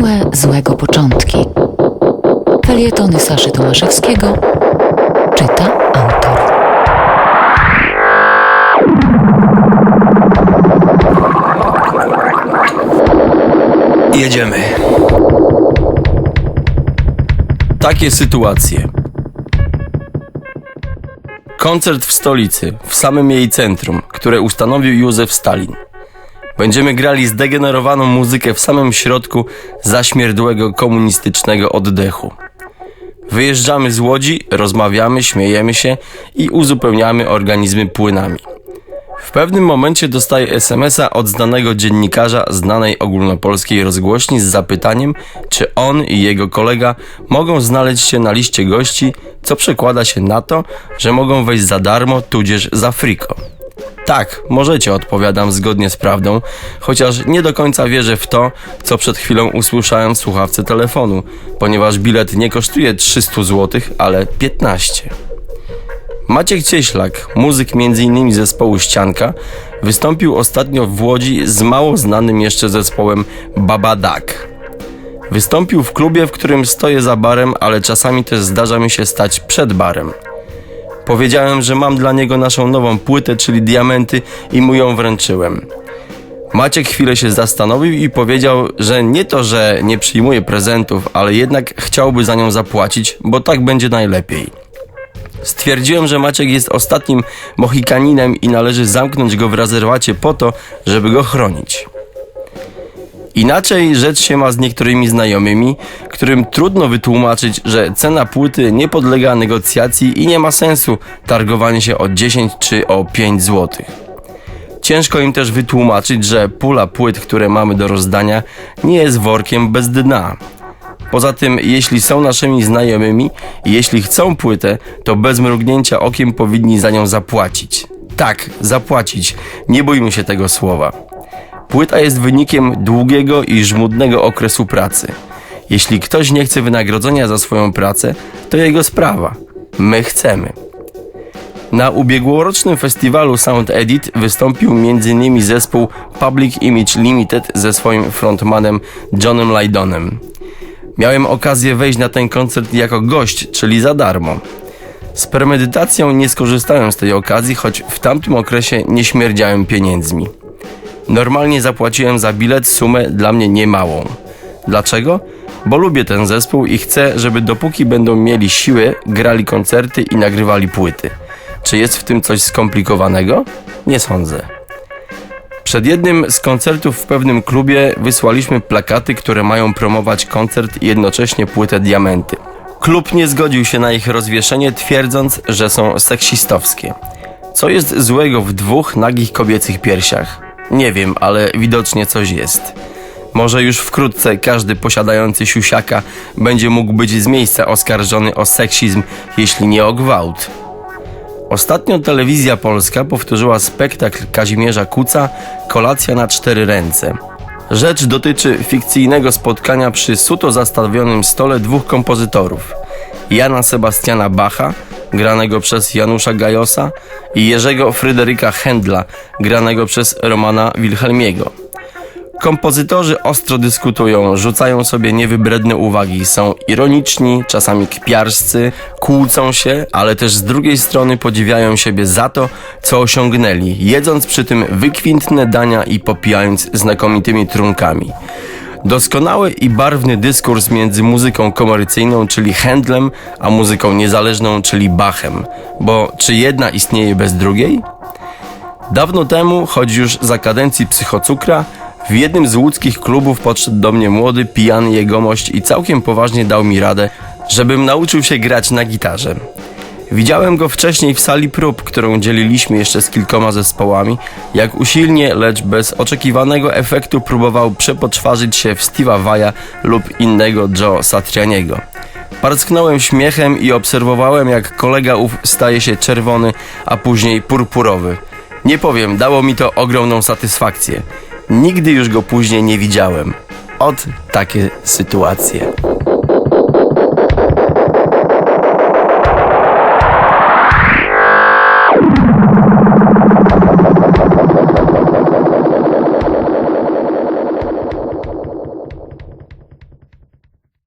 Niemiłe, złego początki. Felietony Saszy Tomaszewskiego czyta autor. Jedziemy. Takie sytuacje. Koncert w stolicy, w samym jej centrum, które ustanowił Józef Stalin. Będziemy grali zdegenerowaną muzykę w samym środku zaśmierdłego komunistycznego oddechu. Wyjeżdżamy z łodzi, rozmawiamy, śmiejemy się i uzupełniamy organizmy płynami. W pewnym momencie dostaję SMS-a od znanego dziennikarza znanej ogólnopolskiej rozgłośni z zapytaniem, czy on i jego kolega mogą znaleźć się na liście gości, co przekłada się na to, że mogą wejść za darmo, tudzież za friko. Tak, możecie, odpowiadam zgodnie z prawdą, chociaż nie do końca wierzę w to, co przed chwilą usłyszałem w słuchawce telefonu, ponieważ bilet nie kosztuje 300 zł, ale 15. Maciek Cieślak, muzyk m.in. zespołu Ścianka, wystąpił ostatnio w Łodzi z mało znanym jeszcze zespołem Baba Duck. Wystąpił w klubie, w którym stoję za barem, ale czasami też zdarza mi się stać przed barem. Powiedziałem, że mam dla niego naszą nową płytę, czyli Diamenty i mu ją wręczyłem. Maciek chwilę się zastanowił i powiedział, że nie to, że nie przyjmuje prezentów, ale jednak chciałby za nią zapłacić, bo tak będzie najlepiej. Stwierdziłem, że Maciek jest ostatnim Mohikaninem i należy zamknąć go w rezerwacie po to, żeby go chronić. Inaczej rzecz się ma z niektórymi znajomymi, którym trudno wytłumaczyć, że cena płyty nie podlega negocjacji i nie ma sensu targowanie się o 10 czy o 5 zł. Ciężko im też wytłumaczyć, że pula płyt, które mamy do rozdania, nie jest workiem bez dna. Poza tym, jeśli są naszymi znajomymi i jeśli chcą płytę, to bez mrugnięcia okiem powinni za nią zapłacić. Tak, zapłacić. Nie bójmy się tego słowa. Płyta jest wynikiem długiego i żmudnego okresu pracy. Jeśli ktoś nie chce wynagrodzenia za swoją pracę, to jego sprawa. My chcemy. Na ubiegłorocznym festiwalu Sound Edit wystąpił m.in. zespół Public Image Limited ze swoim frontmanem Johnem Lydonem. Miałem okazję wejść na ten koncert jako gość, czyli za darmo. Z premedytacją nie skorzystałem z tej okazji, choć w tamtym okresie nie śmierdziałem pieniędzmi. Normalnie zapłaciłem za bilet sumę dla mnie niemałą. Dlaczego? Bo lubię ten zespół i chcę, żeby dopóki będą mieli siłę, grali koncerty i nagrywali płyty. Czy jest w tym coś skomplikowanego? Nie sądzę. Przed jednym z koncertów w pewnym klubie wysłaliśmy plakaty, które mają promować koncert i jednocześnie płytę Diamenty. Klub nie zgodził się na ich rozwieszenie, twierdząc, że są seksistowskie. Co jest złego w dwóch nagich kobiecych piersiach? Nie wiem, ale widocznie coś jest. Może już wkrótce każdy posiadający siusiaka będzie mógł być z miejsca oskarżony o seksizm, jeśli nie o gwałt. Ostatnio telewizja polska powtórzyła spektakl Kazimierza Kuca Kolacja na cztery ręce. Rzecz dotyczy fikcyjnego spotkania przy suto zastawionym stole dwóch kompozytorów. Jana Sebastiana Bacha, granego przez Janusza Gajosa i Jerzego Fryderyka Händla, granego przez Romana Wilhelmiego. Kompozytorzy ostro dyskutują, rzucają sobie niewybredne uwagi, są ironiczni, czasami kpiarscy, kłócą się, ale też z drugiej strony podziwiają siebie za to, co osiągnęli, jedząc przy tym wykwintne dania i popijając znakomitymi trunkami. Doskonały i barwny dyskurs między muzyką komercyjną, czyli Handlem, a muzyką niezależną, czyli Bachem. Bo czy jedna istnieje bez drugiej? Dawno temu, choć już za kadencji psychocukra, w jednym z łódzkich klubów podszedł do mnie młody, pijany jegomość i całkiem poważnie dał mi radę, żebym nauczył się grać na gitarze. Widziałem go wcześniej w sali prób, którą dzieliliśmy jeszcze z kilkoma zespołami, jak usilnie, lecz bez oczekiwanego efektu próbował przepoczwarzyć się w Steve'a Vaja lub innego Joe Satrianiego. Parsknąłem śmiechem i obserwowałem, jak kolega ów staje się czerwony, a później purpurowy. Nie powiem, dało mi to ogromną satysfakcję. Nigdy już go później nie widziałem. Od takie sytuacje.